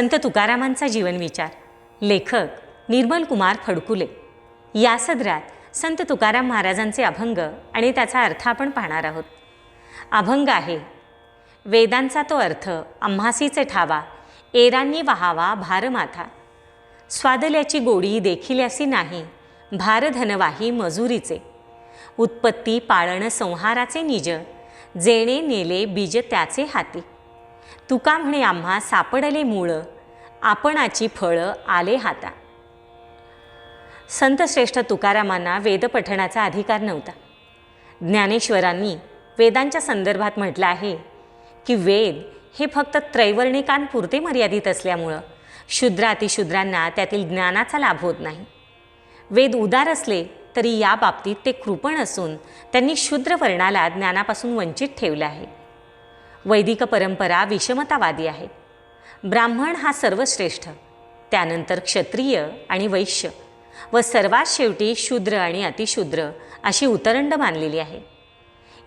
संत तुकारामांचा जीवनविचार लेखक निर्मल कुमार फडकुले. या सदरात संत तुकाराम महाराजांचे अभंग आणि त्याचा अर्थ आपण पाहणार आहोत. अभंग आहे वेदांचा तो अर्थ आम्हासीचे ठावा एरांनी वहावा भारमाथा. स्वादल्याची गोडी देखील नाही भारधनवाही मजुरीचे. उत्पत्ती पाळण संहाराचे निज जेणे नेले बीज त्याचे हाती. तुका म्हणे आम्हा सापडले मूळ. आपणाची फळं आले हाता. संतश्रेष्ठ तुकारामांना वेदपठणाचा अधिकार नव्हता. ज्ञानेश्वरांनी वेदांच्या संदर्भात म्हटलं आहे की वेद हे फक्त त्रैवर्णिकांपुरते मर्यादित असल्यामुळं शूद्र अतिशूद्रांना त्यातील ज्ञानाचा लाभ होत नाही. वेद उदार असले तरी या बाबतीत ते कृपण असून त्यांनी शूद्र वर्णाला ज्ञानापासून वंचित ठेवलं आहे. वैदिक परंपरा विषमतावादी आहे. ब्राह्मण हा सर्वश्रेष्ठ त्यानंतर क्षत्रिय आणि वैश्य व सर्वात शेवटी शूद्र आणि अतिशूद्र अशी उतरंड मानलेली आहे.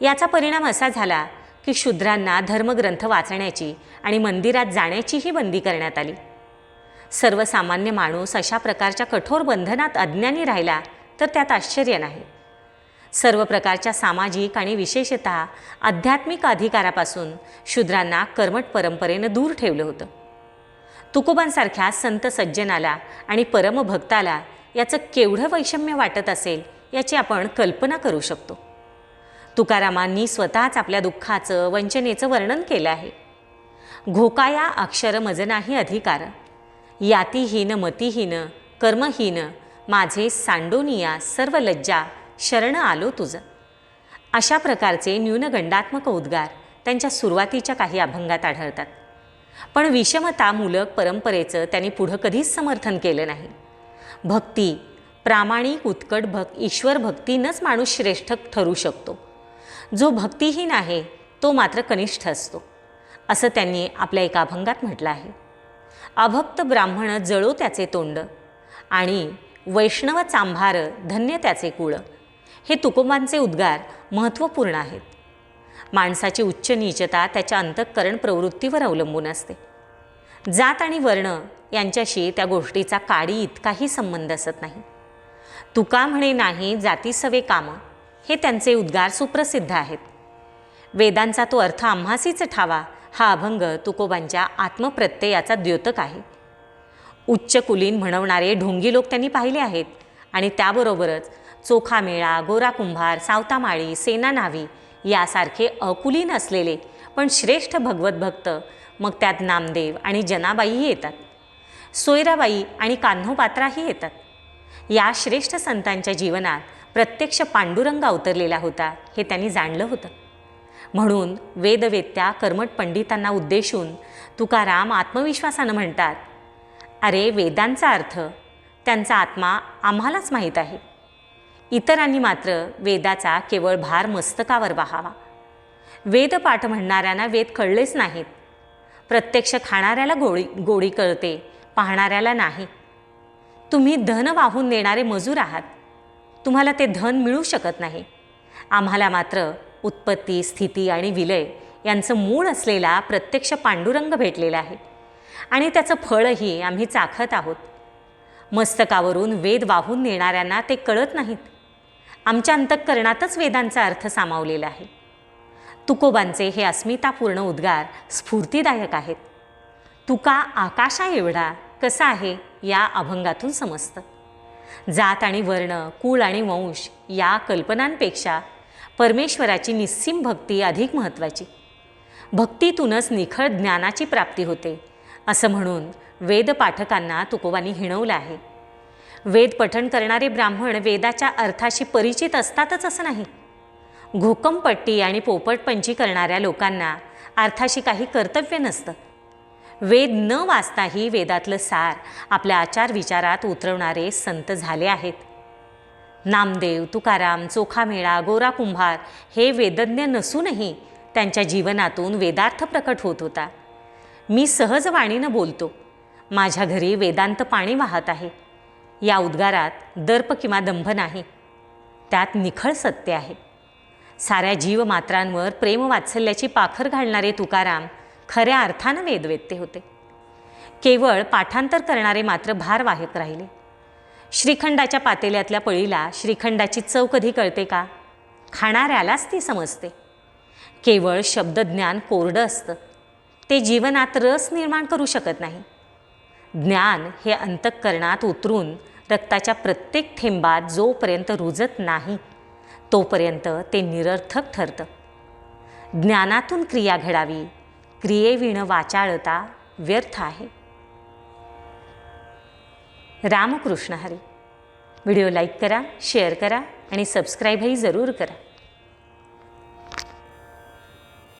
याचा परिणाम असा झाला की शूद्रांना धर्मग्रंथ वाचण्याची आणि मंदिरात जाण्याचीही बंदी करण्यात आली. सर्वसामान्य माणूस अशा प्रकारच्या कठोर बंधनात अज्ञानी राहिला तर त्यात आश्चर्य नाही. सर्व प्रकारच्या सामाजिक आणि विशेषतः आध्यात्मिक अधिकारापासून शूद्रांना कर्मट परंपरेनं दूर ठेवलं होतं. तुकोबांसारख्या संत सज्जनाला आणि परमभक्ताला याचं केवढं वैषम्य वाटत असेल याची आपण कल्पना करू शकतो. तुकारामांनी स्वतःच आपल्या दुःखाचं वंचनेचं वर्णन केलं आहे. घोकाया अक्षर मज नाही अधिकार. यातीहीन मतीहीन कर्महीन माझे सांडोनिया सर्व लज्जा शरण आलो तुझं. अशा प्रकारचे न्यूनगंडात्मक उद्गार त्यांच्या सुरुवातीच्या काही अभंगात आढळतात. पण विषमतामूलक परंपरेचं त्यांनी पुढं कधीच समर्थन केलं नाही. भक्ती प्रामाणिक उत्कट भक् ईश्वर भक्तीनंच माणूस श्रेष्ठ ठरू शकतो. जो भक्तिहीन आहे तो मात्र कनिष्ठ असतो असं त्यांनी आपल्या एका अभंगात म्हटलं आहे. अभक्त ब्राह्मण जळो त्याचे तोंड आणि वैष्णव चांभार धन्य त्याचे कुळ हे तुकोबांचे उद्गार महत्त्वपूर्ण आहेत. माणसाची उच्च नीचता त्याच्या अंतःकरण प्रवृत्तीवर अवलंबून असते. जात आणि वर्ण यांच्याशी त्या गोष्टीचा काळी इतकाही संबंध असत नाही. तुका म्हणे नाही जाती सवे कामं हे त्यांचे उद्गार सुप्रसिद्ध आहेत. वेदांचा तो अर्थ आम्हासीच ठावा हा अभंग तुकोबांच्या आत्मप्रत्ययाचा द्योतक आहे. उच्च कुलीन म्हणवणारे ढोंगी लोक त्यांनी पाहिले आहेत आणि त्याबरोबरच चोखामेळा गोरा कुंभार सावतामाळी सेना नावी यासारखे अकुलीन असलेले पण श्रेष्ठ भगवत भक्त. मग त्यात नामदेव आणि जनाबाईही येतात. सोयराबाई आणि कान्होपात्राही येतात. या श्रेष्ठ संतांच्या जीवनात प्रत्यक्ष पांडुरंग अवतरलेला होता हे त्यांनी जाणलं होतं. म्हणून वेदवेत्या कर्मट पंडितांना उद्देशून तुकाराम आत्मविश्वासानं म्हणतात अरे वेदांचा अर्थ त्यांचा आत्मा आम्हालाच माहीत आहे. इतरांनी मात्र वेदाचा केवळ भार मस्तकावर वाहावा. वेदपाठ म्हणणाऱ्यांना वेद कळलेच नाहीत. प्रत्यक्ष खाणाऱ्याला गोळी गोडी कळते पाहणाऱ्याला नाही. तुम्ही धन वाहून नेणारे मजूर आहात. तुम्हाला ते धन मिळू शकत नाही. आम्हाला मात्र उत्पत्ती स्थिती आणि विलय यांचं मूळ असलेला प्रत्यक्ष पांडुरंग भेटलेला आहे. आणि त्याचं फळही आम्ही चाखत आहोत. मस्तकावरून वेद वाहून नेणाऱ्यांना ते कळत नाहीत. आमच्या अंतःकरणातच वेदांचा अर्थ सामावलेला आहे. तुकोबांचे हे अस्मितापूर्ण उद्गार स्फूर्तिदायक आहेत. तुका आकाशा एवढा कसा आहे या अभंगातून समजतं. जात आणि वर्ण कुळ आणि वंश या कल्पनांपेक्षा परमेश्वराची निस्सीम भक्ती अधिक महत्त्वाची. भक्तीतूनच निखळ ज्ञानाची प्राप्ती होते असं म्हणून वेदपाठकांना तुकोबांनी हिणवलं आहे. वेद पठण करणारे ब्राह्मण वेदाच्या अर्थाशी परिचित असतातच असं नाही. घोकमपट्टी आणि पोपटपंची करणाऱ्या लोकांना अर्थाशी काही कर्तव्य नसतं. वेद न वाचताही वेदातलं सार आपल्या आचार विचारात उतरवणारे संत झाले आहेत. नामदेव तुकाराम चोखामेळा गोरा कुंभार हे वेदज्ञ नसूनही त्यांच्या जीवनातून वेदार्थ प्रकट होत होता. मी सहजवाणीनं बोलतो माझ्या घरी वेदांत पाणी वाहत आहे. या उद्गारात दर्प किंवा दंभ नाही. त्यात निखळ सत्य आहे. साऱ्या जीवमात्रांवर प्रेमवात्सल्याची पाखर घालणारे तुकाराम खऱ्या अर्थानं वेदवेत्ते होते. केवळ पाठांतर करणारे मात्र भार वाहक राहिले. श्रीखंडाच्या पातेल्यातल्या पळीला श्रीखंडाची चव कधी कळते का? खाणाऱ्यालाच ती समजते. केवळ शब्दज्ञान कोरडं असतं. ते जीवनात रस निर्माण करू शकत नाही. ज्ञान हे अंतःकरणात उतरून रक्ताच्या प्रत्येक थेंबात जोपर्यंत रुजत नाही तोपर्यंत ते निरर्थक ठरतं. ज्ञानातून क्रिया घडावी क्रियेविणं वाचाळता व्यर्थ आहे. रामकृष्ण हरी. व्हिडिओ लाईक करा शेअर करा आणि सबस्क्राईबही जरूर करा.